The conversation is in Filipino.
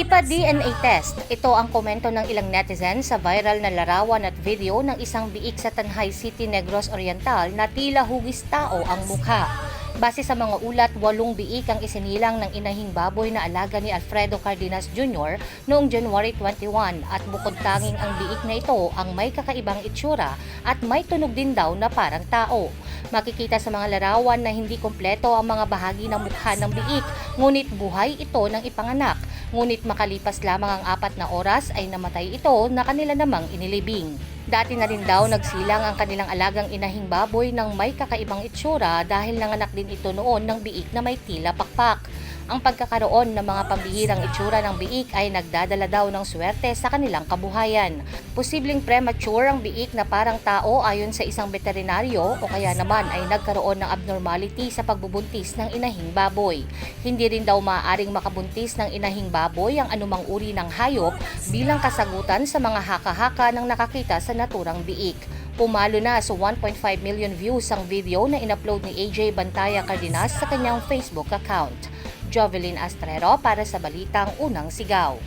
Ipa-DNA test. Ito ang komento ng ilang netizens sa viral na larawan at video ng isang biik sa Tanhay City, Negros Oriental na tila hugis tao ang mukha. Base sa mga ulat, walong biik ang isinilang ng inahing baboy na alaga ni Alfredo Cardenas Jr. noong January 21 at bukod tanging ang biik na ito ang may kakaibang itsura at may tunog din daw na parang tao. Makikita sa mga larawan na hindi kompleto ang mga bahagi ng mukha ng biik, ngunit buhay ito ng ipanganak. Ngunit makalipas lamang ang apat na oras ay namatay ito na kanila namang inilibing. Dati na rin daw nagsilang ang kanilang alagang inahing baboy ng may kakaibang itsura dahil nanganak din ito noon ng biik na may tila pakpak. Ang pagkakaroon ng mga pambihirang itsura ng biik ay nagdadala daw ng swerte sa kanilang kabuhayan. Posibleng premature ang biik na parang tao ayon sa isang veterinaryo o kaya naman ay nagkaroon ng abnormality sa pagbubuntis ng inahing baboy. Hindi rin daw maaaring makabuntis ng inahing baboy ang anumang uri ng hayop bilang kasagutan sa mga haka-haka ng nakakita sa naturang biik. Pumalo na sa 1.5 million views ang video na inupload ni AJ Bantaya Cardenas sa kanyang Facebook account. Jovelyn Astrero para sa Balitang Unang Sigaw.